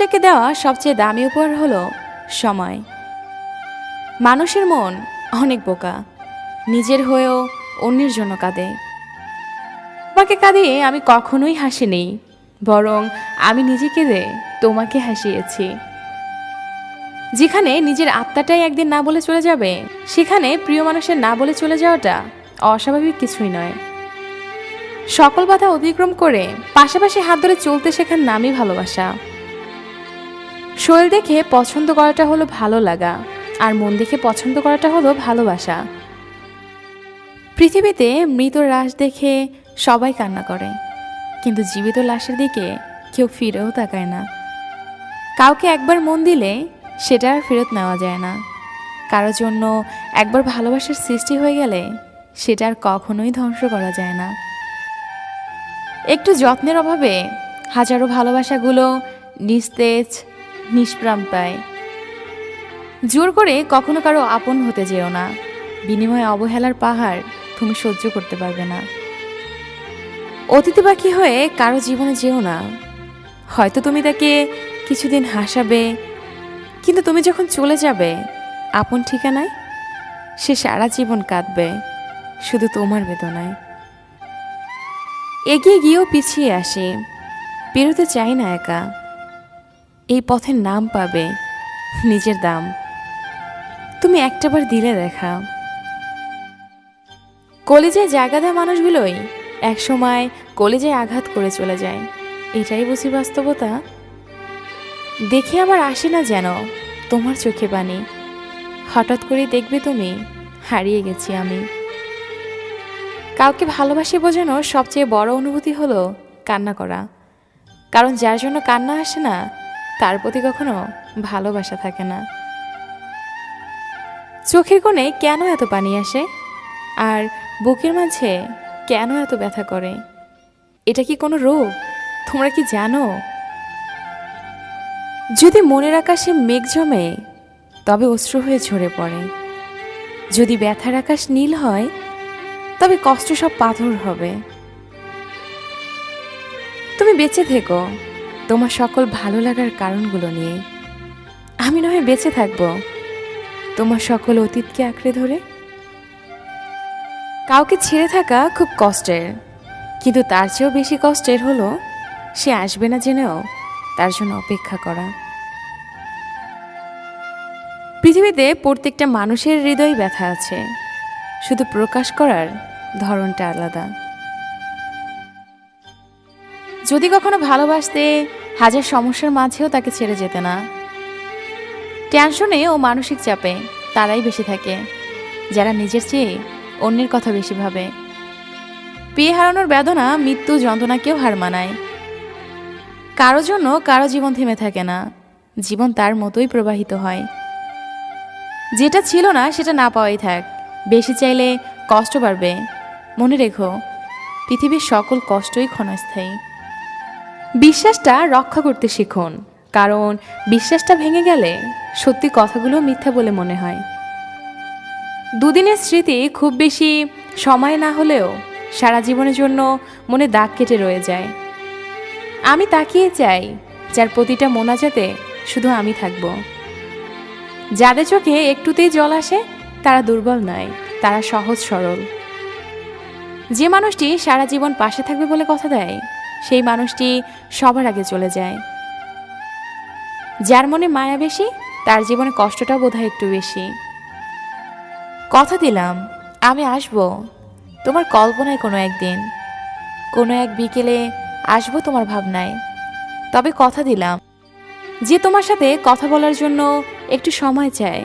মানুষটাকে দেওয়া সবচেয়ে দামি উপহার হলো সময়। মানুষের মন অনেক বোকা। নিজের হয়েও অন্যের জন্য কাঁদে। তোমাকে কাঁদিয়ে আমি কখনোই হাসি হাসিনি বরং আমি নিজে কেঁদে তোমাকে হাসিয়েছি। যেখানে নিজের আত্মাটাই একদিন না বলে চলে যাবে, সেখানে প্রিয় মানুষের না বলে চলে যাওয়াটা অস্বাভাবিক কিছুই নয়। সকল বাধা অতিক্রম করে পাশাপাশি হাত ধরে চলতে শেখার নামই ভালোবাসা। শরীর দেখে পছন্দ করাটা হলো ভালো লাগা, আর মন দেখে পছন্দ করাটা হলো ভালোবাসা। পৃথিবীতে মৃত লাশ দেখে সবাই কান্না করে, কিন্তু জীবিত লাশের দিকে কেউ ফিরেও তাকায় না। কাউকে একবার মন দিলে সেটা আর ফেরত নেওয়া যায় না। কারোর জন্য একবার ভালোবাসার সৃষ্টি হয়ে গেলে সেটা আর কখনোই ধ্বংস করা যায় না। একটু যত্নের অভাবে হাজারো ভালোবাসাগুলো নিস্তেজ নিষ্প্রাণ পায়। জোর করে কখনো কারও আপন হতে যেও না। বিনিময়ে অবহেলার পাহাড় তুমি সহ্য করতে পারবে না। অতিথি পাখি হয়ে কারও জীবনে যেও না। হয়তো তুমি তাকে কিছুদিন হাসাবে, কিন্তু তুমি যখন চলে যাবে, আপন ঠিকানায় সে সারা জীবন কাঁদবে, শুধু তোমার বেদনায়। এগিয়ে গিয়েও পিছিয়ে আসে পেরোতে চাই না একা। এই পথের নাম পাবে নিজের দাম। তুমি একটাবার দিলে দেখা। কলেজে জায়গা দেওয়া মানুষগুলোই একসময় কলেজে আঘাত করে চলে যায়। এটাই বুঝি বাস্তবতা? দেখে আবার আসে না যেন তোমার চোখে পানি। হঠাৎ করে দেখবে তুমি, হারিয়ে গেছি আমি। কাউকে ভালোবাসি বোঝানোর সবচেয়ে বড় অনুভূতি হলো কান্না করা। কারণ যার জন্য কান্না আসে না তার প্রতি কখনো ভালোবাসা থাকে না। চোখের কোণে কেন এত পানি আসে? আর বুকের মাঝে কেন এত ব্যথা করে? এটা কি কোনো রোগ? তোমরা কি জানো? যদি মনের আকাশে মেঘ জমে, তবে অশ্রু হয়ে ঝরে পড়ে। যদি ব্যথার আকাশ নীল হয়, তবে কষ্ট সব পাথর হবে। তুমি বেঁচে থেকো। তোমার সকল ভালো লাগার কারণগুলো নিয়ে। আমি নয় বেঁচে থাকব। তোমার সকল অতীতকে আঁকড়ে ধরে। কাউকে ছেড়ে থাকা খুব কষ্টের। কিন্তু তার চেয়েও বেশি কষ্টের হলো, সে আসবে না জেনেও তার জন্য অপেক্ষা করা। পৃথিবীতে প্রত্যেকটা মানুষের হৃদয় ব্যথা আছে। শুধু প্রকাশ করার ধরনটা আলাদা। যদি কখনো ভালোবাসতে হাজার সমস্যার মাঝেও তাকে ছেড়ে যেতে না। টেনশনে ও মানসিক চাপে তারাই বেশি থাকে। যারা নিজের চেয়ে অন্যের কথা বেশি ভাবে। বিয়ে হারানোর বেদনা, মৃত্যু যন্ত্রণাকেও হার মানায়। কারও জন্য কারও জীবন থেমে থাকে না। জীবন তার মতোই প্রবাহিত হয়। যেটা ছিল না, সেটা না পাওয়াই থাক। বেশি চাইলে কষ্ট বাড়বে। মনে রেখো, পৃথিবীর সকল কষ্টই ক্ষণস্থায়ী। বিশ্বাসটা রক্ষা করতে শিখুন। কারণ বিশ্বাসটা ভেঙে গেলে সত্যি কথাগুলো মিথ্যা বলে মনে হয়। দুদিনের স্মৃতি খুব বেশি সময় না হলেও সারা জীবনের জন্য মনে দাগ কেটে রয়ে যায়। আমি তাকিয়ে চাই যার প্রতিটা মোনাজাতে শুধু আমি থাকব। যাদের চোখে একটুতেই জল আসে, তারা দুর্বল নয়, তারা সহজ সরল। যে মানুষটি সারা জীবন পাশে থাকবে বলে কথা দেয় সেই মানুষটি সবার আগে চলে যায়। যার মনে মায়া বেশি, তার জীবনে কষ্টটা বোধহয় একটু বেশি। কথা দিলাম, আমি আসব। তোমার কল্পনায় কোনো একদিন। কোনো এক বিকেলে আসব তোমার ভাবনায়। তবে কথা দিলাম, যে তোমার সাথে কথা বলার জন্য একটু সময় চায়,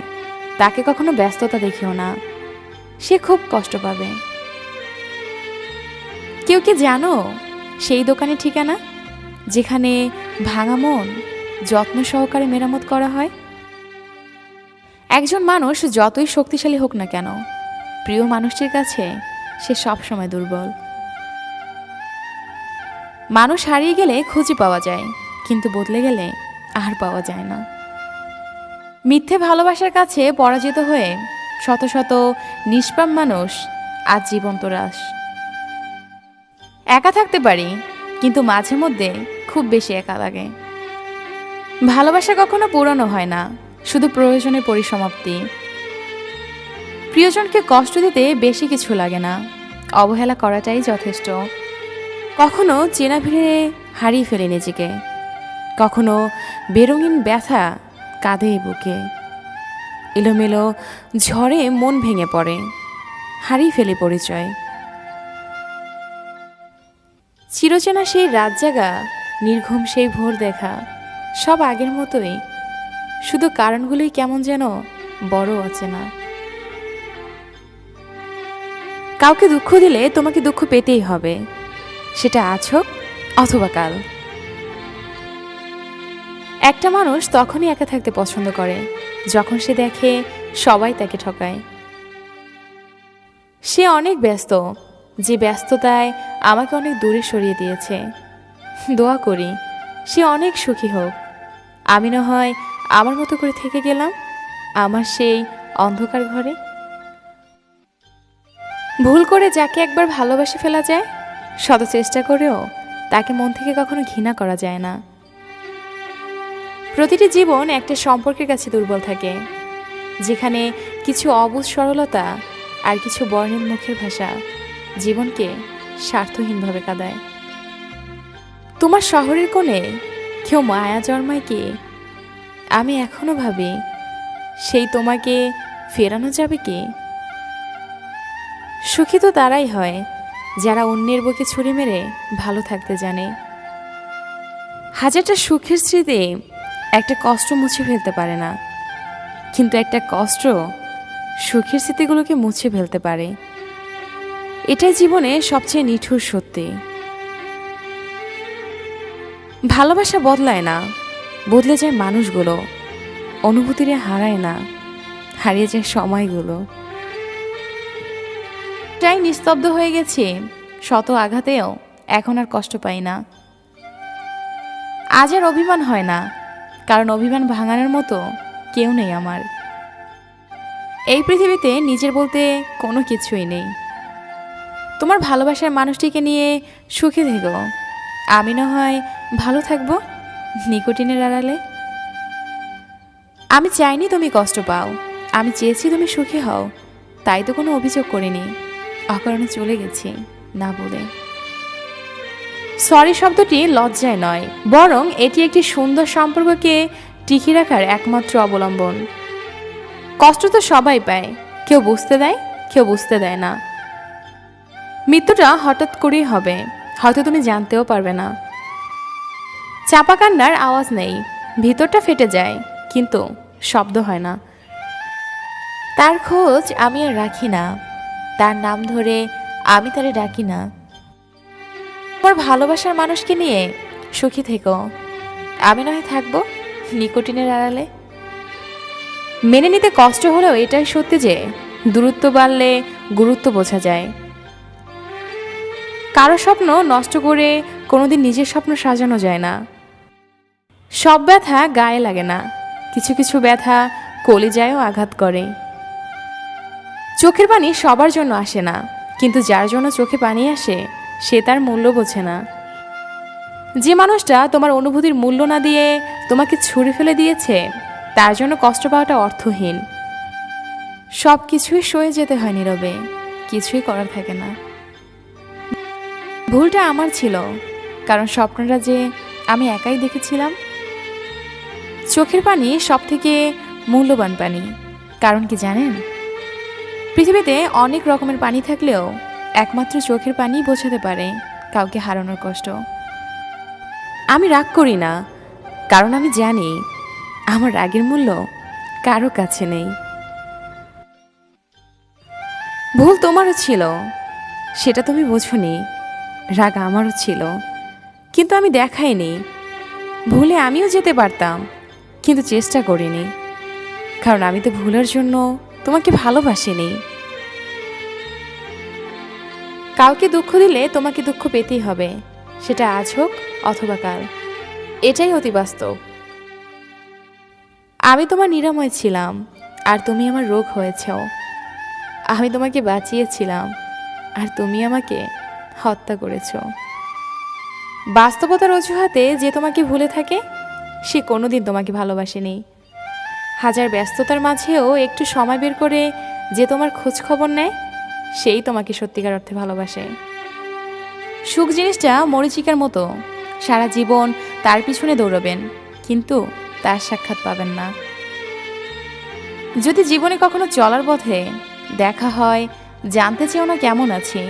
তাকে কখনো ব্যস্ততা দেখিও না। সে খুব কষ্ট পাবে। কেউ কি জানো? সেই দোকানের ঠিকানা, যেখানে ভাঙা মন যত্ন সহকারে মেরামত করা হয়। একজন মানুষ যতই শক্তিশালী হোক না কেন, প্রিয় মানুষটির কাছে সে সবসময় দুর্বল। মানুষ হারিয়ে গেলে খুঁজে পাওয়া যায়, কিন্তু বদলে গেলে আর পাওয়া যায় না। মিথ্যে ভালোবাসার কাছে পরাজিত হয়ে শত শত নিষ্পাপ মানুষ আজ জীবন্ত রাস। একা থাকতে পারি, কিন্তু মাঝে মধ্যে খুব বেশি একা লাগে। ভালোবাসা কখনো পুরনো হয় না, শুধু প্রয়োজনের পরিসমাপ্তি। প্রিয়জনকে কষ্ট দিতে বেশি কিছু লাগে না, অবহেলা করাটাই যথেষ্ট। কখনো চেনা ভিড়ে হারিয়ে ফেলে নিজেকে, কখনো বেরঙিন ব্যথা কাঁধে বুকে। এলোমেলো ঝড়ে মন ভেঙে পড়ে, হারিয়ে ফেলে পরিচয়। চিরচেনা সেই রাত জাগা নির্ঘুম সেই ভোর দেখা। সব আগের মতোই। শুধু কারণগুলোই কেমন যেন বড় অচেনা। কাউকে দুঃখ দিলে তোমাকে দুঃখ পেতেই হবে। সেটা আজ অথবা কাল। একটা মানুষ তখনই একা থাকতে পছন্দ করে, যখন সে দেখে সবাই তাকে ঠকায়। সে অনেক ব্যস্ত যে ব্যস্ততায় আমাকে অনেক দূরে সরিয়ে দিয়েছে। দোয়া করি, সে অনেক সুখী হোক। আমি না হয় আমার মতো করে থেকে গেলাম, আমার সেই অন্ধকার ঘরে। ভুল করে যাকে একবার ভালোবাসে ফেলা যায়, শত চেষ্টা করেও তাকে মন থেকে কখনো ঘৃণা করা যায় না। প্রতিটি জীবন একটা সম্পর্কের কাছে দুর্বল থাকে, যেখানে কিছু অবুজ সরলতা আর কিছু বর্ণের মুখের ভাষা। জীবনকে স্বার্থহীনভাবে কাঁদায়। তোমার শহরের কোণে কেউ মায়া জন্মায় কি? আমি এখনও ভাবি, সেই তোমাকে ফেরানো যাবে কি? সুখী তো তারাই হয়, যারা অন্যের বুকে ছুরি মেরে ভালো থাকতে জানে। হাজারটা সুখের স্মৃতি একটা কষ্ট মুছে ফেলতে পারে না, কিন্তু একটা কষ্ট সুখের স্মৃতিগুলোকে মুছে ফেলতে পারে। এটাই জীবনে সবচেয়ে নিঠুর সত্যি। ভালোবাসা বদলায় না, বদলে যায় মানুষগুলো, অনুভূতিরে হারায় না, হারিয়ে যায় সময়গুলো। তাই নিস্তব্ধ হয়ে গেছি, শত আঘাতেও এখন আর কষ্ট পাই না। আজ আর অভিমান হয় না, কারণ অভিমান ভাঙানোর মতো কেউ নেই আমার। এই পৃথিবীতে নিজের বলতে কোনো কিছুই নেই। তোমার ভালোবাসার মানুষটিকে নিয়ে সুখে থেকো। আমি না হয় ভালো থাকব নিকোটিনের আড়ালে। আমি চাইনি তুমি কষ্ট পাও, আমি চেয়েছি তুমি সুখী হও, তাই তো কোনো অভিযোগ করিনি, অকারণে চলে গেছি, না বলে। সরি শব্দটি লজ্জায় নয়, বরং এটি একটি সুন্দর সম্পর্ককে টিকিয়ে রাখার একমাত্র অবলম্বন। কষ্ট তো সবাই পায়, কেউ বুঝতে দেয়, কেউ বুঝতে দেয় না। মৃত্যুটা হঠাৎ করেই হবে। হয়তো তুমি জানতেও পারবে না। চাপা কান্নার আওয়াজ নেই। ভিতরটা ফেটে যায়, কিন্তু শব্দ হয় না। তার খোঁজ আমি আর রাখি না। তার নাম ধরে আমি তারে ডাকি না। তোমার ভালোবাসার মানুষকে নিয়ে সুখী থেকো। আমি নয় থাকব নিকোটিনের আড়ালে। মেনে নিতে কষ্ট হলেও এটাই সত্যি যে, দূরত্ব বাড়লে গুরুত্ব বোঝা যায়। কারও স্বপ্ন নষ্ট করে কোনোদিন নিজের স্বপ্ন সাজানো যায় না। সব ব্যথা গায়ে লাগে না। কিছু কিছু ব্যথা কলিজায়ও আঘাত করে। চোখের পানি সবার জন্য আসে না, কিন্তু যার জন্য চোখে পানি আসে, সে তার মূল্য বোঝে না। যে মানুষটা তোমার অনুভূতির মূল্য না দিয়ে তোমাকে ছুঁড়ে ফেলে দিয়েছে, তার জন্য কষ্ট পাওয়াটা অর্থহীন। সব কিছুই সয়ে যেতে হয় নীরবে, কিছুই করার থাকে না। ভুলটা আমার ছিল, কারণ স্বপ্নটা যে আমি একাই দেখেছিলাম। চোখের পানি সব থেকে মূল্যবান পানি, কারণ কি জানেন? পৃথিবীতে অনেক রকমের পানি থাকলেও একমাত্র চোখের পানি বোঝাতে পারে কাউকে হারানোর কষ্ট। আমি রাগ করি না, কারণ আমি জানি আমার রাগের মূল্য কারও কাছে নেই। ভুল তোমারও ছিল, সেটা তুমি বোঝনি রাগ আমারও ছিল। কিন্তু আমি দেখাইনি। ভুলে আমিও যেতে পারতাম, কিন্তু চেষ্টা করিনি। কারণ আমি তো ভুলের জন্য তোমাকে ভালোবাসিনি। কাউকে দুঃখ দিলে তোমাকে দুঃখ পেতেই হবে, সেটা আজ হোক অথবা কাল। এটাই অতি বাস্তব আমি তোমার নিরাময় ছিলাম, আর তুমি আমার রোগ হয়েছেও। আমি তোমাকে বাঁচিয়েছিলাম, আর তুমি আমাকে হত্যা করেছ। বাস্তবতার অজুহাতে যে তোমাকে ভুলে থাকে, সে কোনোদিন তোমাকে ভালোবাসেনি। হাজার ব্যস্ততার মাঝেও একটু সময় বের করে যে তোমার খোঁজ খবর নেয়, সেই তোমাকে সত্যিকার অর্থে ভালোবাসে। সুখ জিনিসটা মরিচিকার মতো, সারা জীবন তার পিছনে দৌড়বেন, কিন্তু তার সাক্ষাৎ পাবেন না। যদি জীবনে কখনো চলার পথে দেখা হয়, জানতে চেও না কেমন আছি